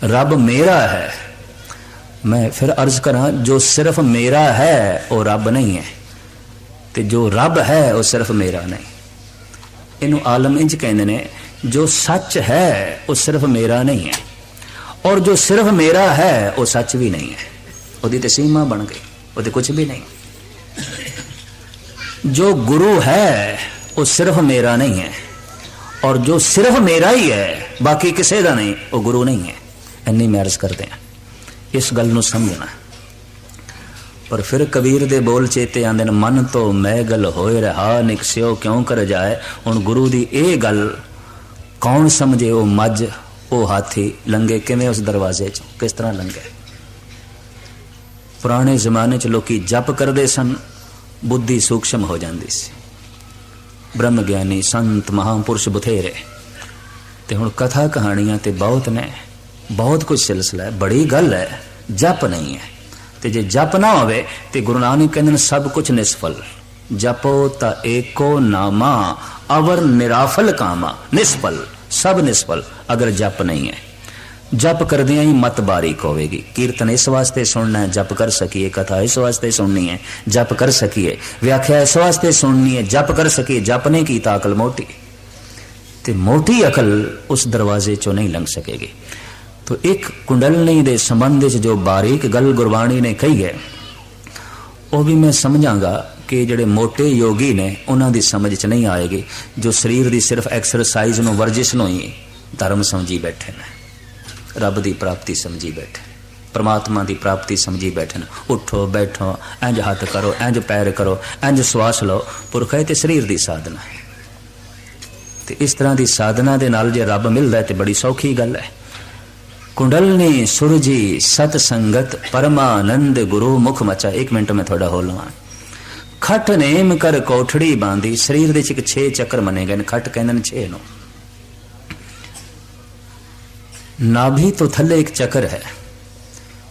ਰੱਬ ਮੇਰਾ ਹੈ। ਮੈਂ ਫਿਰ ਅਰਜ਼ ਕਰਾਂ ਜੋ ਸਿਰਫ ਮੇਰਾ ਹੈ ਉਹ ਰੱਬ ਨਹੀਂ ਹੈ ਤੇ ਜੋ ਰੱਬ ਹੈ ਉਹ ਸਿਰਫ ਮੇਰਾ ਨਹੀਂ ਇਹਨੂੰ ਆਲਮ ਇੰਜ ਕਹਿੰਦੇ ਨੇ ਜੋ ਸੱਚ ਹੈ ਉਹ ਸਿਰਫ ਮੇਰਾ ਨਹੀਂ ਹੈ ਔਰ ਜੋ ਸਿਰਫ ਮੇਰਾ ਹੈ ਉਹ ਸੱਚ ਵੀ ਨਹੀਂ ਹੈ ਉਹਦੀ ਤੇ ਸੀਮਾ ਬਣ ਗਈ ਉਹਦੇ ਕੁਝ ਵੀ ਨਹੀਂ ਜੋ ਗੁਰੂ ਹੈ ਉਹ ਸਿਰਫ ਮੇਰਾ ਨਹੀਂ ਹੈ ਔਰ ਜੋ ਸਿਰਫ ਮੇਰਾ ਹੀ ਹੈ ਬਾਕੀ ਕਿਸੇ ਦਾ ਨਹੀਂ ਉਹ ਗੁਰੂ ਨਹੀਂ ਹੈ ਇੰਨੀ ਮੈਂ ਅਰਜ਼ ਕਰਦੇ ਹਾਂ ਇਸ ਗੱਲ ਨੂੰ ਸਮਝਣਾ। ਪਰ ਫਿਰ ਕਬੀਰ ਦੇ ਬੋਲ ਚੇਤੇ ਆਂਦੇ ਨੇ ਮਨ ਤੋਂ ਮੈਂ ਮੈਗਲ ਹੋਏ ਰਹਾ ਨਿਕਸਿਓ ਕਿਉਂ ਕਰ ਜਾਏ? ਹੁਣ ਗੁਰੂ ਦੀ ਇਹ ਗੱਲ ਕੌਣ ਸਮਝੇ? ਉਹ ਮੱਝ, ਉਹ ਹਾਥੀ ਲੰਗੇ ਕਿਵੇਂ ਉਸ ਦਰਵਾਜ਼ੇ ਚੋਂ? ਕਿਸ ਤਰ੍ਹਾਂ ਲੰਗੇ ਪੁਰਾਣੇ ਜ਼ਮਾਨੇ 'ਚ ਲੋਕੀ ਜਪ ਕਰਦੇ ਸਨ, ਬੁੱਧੀ ਸੂਖਸ਼ਮ ਹੋ ਜਾਂਦੀ ਸੀ। ਬ੍ਰਹਮ ਗਿਆਨੀ, ਸੰਤ, ਮਹਾਪੁਰਸ਼ ਬਥੇਰੇ। ਤੇ ਹੁਣ ਕਥਾ ਕਹਾਣੀਆਂ ਤੇ ਬਹੁਤ ਨੇ। ਬਹੁਤ ਕੁਝ ਸਿਲਸਿਲਾ ਹੈ ਬੜੀ ਗੱਲ ਹੈ ਜਪ ਨਹੀਂ ਹੈ ਤੇ ਜੇ ਜਪ ਨਾ ਹੋਵੇ ਤੇ ਗੁਰੂ ਨਾਨਕ ਕਹਿੰਦੇ ਨੇ ਸਭ ਕੁਝ ਨਿਸਫਲ ਜਪੋ ਤਾਂ ਏਕੋ ਨਾਮਾ ਅਵਰ ਨਿਰਾਫਲ ਕਾਮਾ ਨਿਸਫਲ ਸਭ ਨਿਸਫਲ ਅਗਰ ਜਪ ਨਹੀਂ ਹੈ ਜਪ ਕਰਦਿਆਂ ਹੀ ਮਤ ਬਾਰੀਕ ਹੋਵੇਗੀ ਕੀਰਤਨ ਇਸ ਵਾਸਤੇ ਸੁਣਨਾ ਹੈ ਜਪ ਕਰ ਸਕੀਏ ਕਥਾ ਇਸ ਵਾਸਤੇ ਸੁਣਨੀ ਹੈ ਜਪ ਕਰ ਸਕੀਏ ਵਿਆਖਿਆ ਇਸ ਵਾਸਤੇ ਸੁਣਨੀ ਹੈ ਜਪ ਕਰ ਸਕੀਏ ਜਪ ਨੇ ਕੀਤਾ ਅਕਲ ਮੋਟੀ ਤੇ ਮੋਟੀ ਅਕਲ ਉਸ ਦਰਵਾਜ਼ੇ ਚੋਂ ਨਹੀਂ ਲੰਘ ਸਕੇਗੀ ਤੋ ਇੱਕ ਕੁੰਡਲਨੀ ਦੇ ਸੰਬੰਧ ਵਿੱਚ ਜੋ ਬਾਰੀਕ ਗੱਲ ਗੁਰਬਾਣੀ ਨੇ ਕਹੀ ਹੈ ਉਹ ਵੀ ਮੈਂ ਸਮਝਾਂਗਾ ਕਿ ਜਿਹੜੇ ਮੋٹے ਯੋਗੀ ਨੇ ਉਹਨਾਂ ਦੀ ਸਮਝ 'ਚ ਨਹੀਂ ਆਏਗੀ ਜੋ ਸਰੀਰ ਦੀ ਸਿਰਫ ਐਕਸਰਸਾਈਜ਼ ਨੂੰ ਵਰਜਿਸ਼ ਨੂੰ ਹੀ ਧਰਮ ਸਮਝੀ ਬੈਠੇ ਨੇ ਰੱਬ ਦੀ ਪ੍ਰਾਪਤੀ ਸਮਝੀ ਬੈਠੇ ਪਰਮਾਤਮਾ ਦੀ ਪ੍ਰਾਪਤੀ ਸਮਝੀ ਬੈਠੇ ਨੇ ਉਠੋ ਬੈਠੋ ਇੰਜ ਹੱਥ ਕਰੋ ਇੰਜ ਪੈਰ ਕਰੋ ਇੰਜ ਸਵਾਸ ਲਓ ਪੁਰਖ ਹੈ ਤੇ ਸਰੀਰ ਦੀ ਸਾਧਨਾ ਹੈ ਤੇ ਇਸ ਤਰ੍ਹਾਂ ਦੀ ਸਾਧਨਾ ਦੇ ਨਾਲ ਜੇ ਰੱਬ ਮਿਲਦਾ ਹੈ ਤੇ ਬੜੀ ਸੌਖੀ ਗੱਲ ਹੈ ਕੁੰਡਲਨੀ ਸੁਰਜੀ ਸਤ ਸੰਗਤ ਪਰਮਾਨੰਦ ਗੁਰੂ ਮੁਖ ਮਚਾ। 1 ਮਿੰਟ ਮੈਂ ਤੁਹਾਡਾ ਹੋ ਲਵਾਂ। ਖਟ ਨੇਮ ਕਰ ਕੋਠੜੀ ਬਾਂਦੀ। ਸਰੀਰ ਦੇ ਵਿੱਚ ਇੱਕ 6 ਚੱਕਰ ਮੰਨੇ ਗਏ ਨੇ। ਖਟ ਕਹਿੰਦੇ ਨੇ 6 ਨੂੰ। ਨਾਭੀ ਤੋਂ ਥੱਲੇ ਇੱਕ ਚੱਕਰ ਹੈ,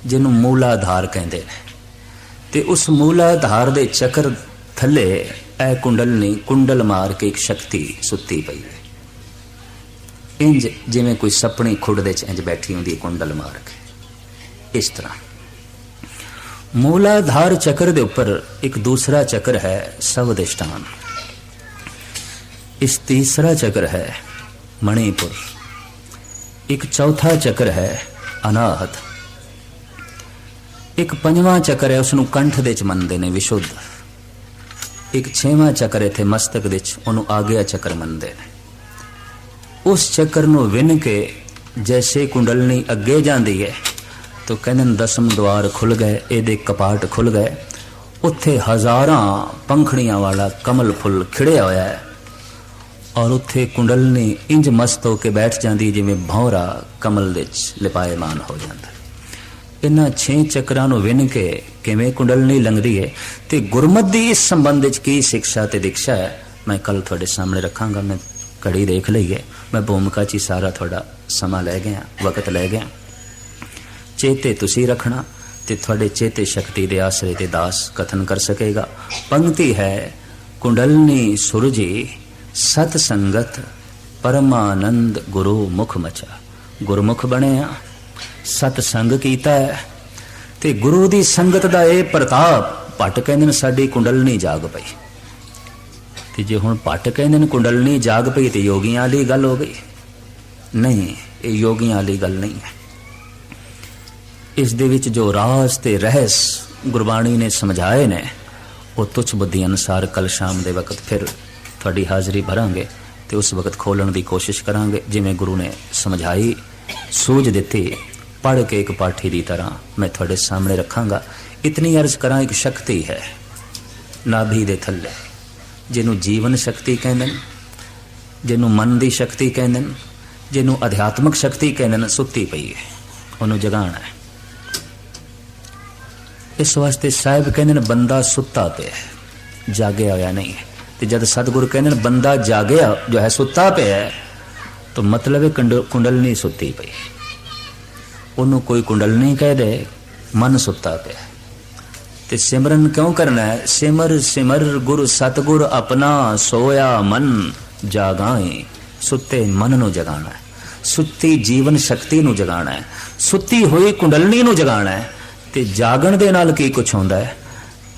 ਜਿਹਨੂੰ ਮੂਲਾਧਾਰ ਕਹਿੰਦੇ ਨੇ। ਤੇ ਉਸ ਮੂਲਾਧਾਰ ਦੇ ਚੱਕਰ ਥੱਲੇ ਇਹ ਕੁੰਡਲਨੀ ਕੁੰਡਲ ਮਾਰ ਕੇ ਇੱਕ ਸ਼ਕਤੀ ਸੁੱਤੀ ਪਈ ਹੈ। ਇੰਜ ਜਿਵੇਂ ਕੋਈ ਸਪਣੀ ਖੁੱਡ ਦੇ ਚ ਇੰਜ ਬੈਠੀ ਹੁੰਦੀ ਹੈ, ਕੁੰਡਲ ਮਾਰ ਕੇ। ਇਸ ਤਰ੍ਹਾਂ। ਮੂਲਾਧਾਰ ਚੱਕਰ ਦੇ ਉੱਪਰ ਇੱਕ ਦੂਸਰਾ ਚੱਕਰ ਹੈ ਸਵਦਿਸ਼ਟਾਨ। ਇਸ ਤੀਸਰਾ ਚੱਕਰ ਹੈ ਮਣੀਪੁਰ। ਇੱਕ ਚੌਥਾ ਚੱਕਰ ਹੈ ਅਨਾਹਤ। ਇੱਕ ਪੰਜਵਾਂ ਚੱਕਰ ਹੈ ਉਸ ਨੂੰ ਕੰਠ ਦੇ ਚ ਮੰਨਦੇ ਨੇ, ਵਿਸ਼ੁੱਧ। ਇੱਕ ਛੇਵਾਂ ਚੱਕਰ ਇਥੇ ਮਸਤਕ ਦੇ ਚ, ਉਹਨੂੰ ਆਗਿਆ ਚੱਕਰ ਮੰਨਦੇ ਨੇ। ਉਸ ਚੱਕਰ ਨੂੰ ਵਿੰਨ ਕੇ ਜੈਸੇ ਕੁੰਡਲਨੀ ਅੱਗੇ ਜਾਂਦੀ ਹੈ ਤਾਂ ਕਹਿੰਦੇ ਦਸਮ ਦਵਾਰ ਖੁੱਲ ਗਏ ਇਹਦੇ ਕਪਾਟ ਖੁੱਲ ਗਏ ਉੱਥੇ ਹਜ਼ਾਰਾਂ ਪੰਖੜੀਆਂ ਵਾਲਾ ਕਮਲ ਫੁੱਲ ਖਿੜਿਆ ਹੋਇਆ ਹੈ ਔਰ ਉੱਥੇ ਕੁੰਡਲਨੀ ਇੰਜ ਮਸਤ ਹੋ ਕੇ ਬੈਠ ਜਾਂਦੀ ਜਿਵੇਂ ਭੌਰਾ ਕਮਲ ਵਿੱਚ ਲਿਪਾਇਮਾਨ ਹੋ ਜਾਂਦਾ ਇਹਨਾਂ ਛੇ ਚੱਕਰਾਂ ਨੂੰ ਵਿੰਨ ਕੇ ਕਿਵੇਂ ਕੁੰਡਲਨੀ ਲੰਘਦੀ ਹੈ ਤੇ ਗੁਰਮਤ ਦੀ ਇਸ ਸੰਬੰਧ ਵਿੱਚ ਕੀ ਸਿੱਖਿਆ ਤੇ ਦੀਕਸ਼ਾ ਹੈ ਮੈਂ ਕੱਲ ਤੁਹਾਡੇ ਸਾਹਮਣੇ ਰੱਖਾਂਗਾ ਮੈਂ ਘੜੀ ਦੇਖ ਲਈਏ। ਮੈਂ ਭੂਮਿਕਾ 'ਚ ਸਾਰਾ ਤੁਹਾਡਾ ਸਮਾਂ ਲੈ ਗਿਆ, ਵਕਤ ਲੈ ਗਿਆ। ਚੇਤੇ ਤੁਸੀਂ ਰੱਖਣਾ ਤੇ ਤੁਹਾਡੇ ਚੇਤੇ ਸ਼ਕਤੀ ਦੇ ਆਸਰੇ ਤੇ ਦਾਸ ਕਥਨ ਕਰ ਸਕੇਗਾ। ਪੰਕਤੀ ਹੈ, ਕੁੰਡਲਨੀ ਸੁਰਜੀ ਸਤ ਸੰਗਤ ਪਰਮਾਨੰਦ ਗੁਰੂ ਮੁਖ ਮਚਾ। ਗੁਰਮੁਖ ਬਣਿਆ ਸਤ ਸੰਗ ਕੀਤਾ ਹੈ। ਤੇ ਗੁਰੂ ਦੀ ਸੰਗਤ ਦਾ ਇਹ ਪ੍ਰਤਾਪ ਭੱਟ ਕਹਿੰਦੇ ਨੇ ਸਾਡੀ ਕੁੰਡਲਨੀ ਜਾਗ ਪਈ। ਤੇ ਜੇ ਹੁਣ ਭੱਟ ਕਹਿੰਦੇ ਨੇ ਕੁੰਡਲਨੀ ਜਾਗ ਪਈ ਤੇ ਯੋਗੀਆਂ ਵਾਲੀ ਗੱਲ ਹੋ ਗਈ। ਨਹੀਂ, ਇਹ ਯੋਗੀਆਂ ਵਾਲੀ ਗੱਲ ਨਹੀਂ ਹੈ। ਇਸ ਦੇ ਵਿੱਚ ਜੋ ਰਾਜ਼ ਤੇ ਰਹਿਸ ਗੁਰਬਾਣੀ ਨੇ ਸਮਝਾਏ ਨੇ, ਉਹ ਤੁਛ ਬੁੱਧੀ ਅਨਸਾਰ ਕੱਲ ਸ਼ਾਮ ਦੇ ਵਕਤ ਫਿਰ ਤੁਹਾਡੀ ਹਾਜ਼ਰੀ ਭਰਾਂਗੇ ਤੇ ਉਸ ਵਕਤ ਖੋਲਣ ਦੀ ਕੋਸ਼ਿਸ਼ ਕਰਾਂਗੇ, ਜਿਵੇਂ ਗੁਰੂ ਨੇ ਸਮਝਾਈ। ਸੂਝ ਦਿੱਤੀ, ਪੜ੍ਹ ਕੇ ਇੱਕ ਪਾਠੀ ਦੀ ਤਰ੍ਹਾਂ ਮੈਂ ਤੁਹਾਡੇ ਸਾਹਮਣੇ ਰੱਖਾਂਗਾ। ਇਤਨੀ ਅਰਜ਼ ਕਰਾਂ, ਇੱਕ ਸ਼ਕਤੀ ਹੈ, ਨਾਭੀ ਦੇ ਥੱਲੇ। ਜਿਹਨੂੰ ਜੀਵਨ ਸ਼ਕਤੀ ਕਹਿੰਦੇ ਨੇ, ਜਿਹਨੂੰ ਮਨ ਦੀ ਸ਼ਕਤੀ ਕਹਿੰਦੇ ਨੇ, ਜਿਹਨੂੰ ਅਧਿਆਤਮਿਕ ਸ਼ਕਤੀ ਕਹਿੰਦੇ ਨੇ, ਸੁੱਤੀ ਪਈ ਹੈ, ਉਹਨੂੰ ਜਗਾਣਾ ਹੈ। ਇਸ ਵਾਸਤੇ ਸਾਹਿਬ ਕਹਿੰਦੇ ਨੇ, ਬੰਦਾ ਸੁੱਤਾ ਪਿਆ ਹੈ, ਜਾਗਿਆ ਹੋਇਆ ਨਹੀਂ ਹੈ। ਤੇ ਜਦ ਸਤਿਗੁਰ ਕਹਿੰਦੇ ਨੇ, ਬੰਦਾ ਜਾਗਿਆ, ਜੋ ਹੈ ਸੁੱਤਾ ਪਿਆ ਹੈ, ਤਾਂ ਮਤਲਬ ਹੈ ਕੁੰਡਲ ਨਹੀਂ ਸੁੱਤੀ ਪਈ। ਉਹਨੂੰ ਕੋਈ ਕੁੰਡਲਨੀ ਕਹਿ ਦੇ, ਮਨ ਸੁੱਤਾ ਪਿਆ ਤੇ ਸਿਮਰਨ ਕਿਉਂ ਕਰਨਾ ਹੈ? ਸਿਮਰ ਸਿਮਰ, ਗੁਰ, ਸਤਗੁਰ ਆਪਣਾ ਸੋਇਆ ਮਨ ਜਾਗਾਏ। ਸੁੱਤੇ ਮਨ ਨੂੰ ਜਗਾਣਾ ਹੈ। ਸੁੱਤੀ ਜੀਵਨ ਸ਼ਕਤੀ ਨੂੰ ਜਗਾਣਾ ਹੈ। ਸੁੱਤੀ ਹੋਈ ਕੁੰਡਲਨੀ ਨੂੰ ਜਗਾਣਾ ਹੈ। ਤੇ ਜਾਗਣ ਦੇ ਨਾਲ ਕੀ ਕੁਝ ਹੁੰਦਾ ਹੈ?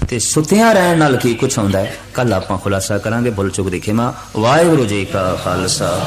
ਤੇ ਸੁੱਤਿਆਂ ਰਹਿਣ ਨਾਲ ਕੀ ਕੁਝ ਹੁੰਦਾ ਹੈ? ਕੱਲ ਆਪਾਂ ਖੁਲਾਸਾ ਕਰਾਂਗੇ। ਭੁੱਲ ਚੁੱਕ ਦੀ ਖਿਮਾ ਵਾਹਿਗੁਰੂ ਜੀ ਕਾ ਖਾਲਸਾ।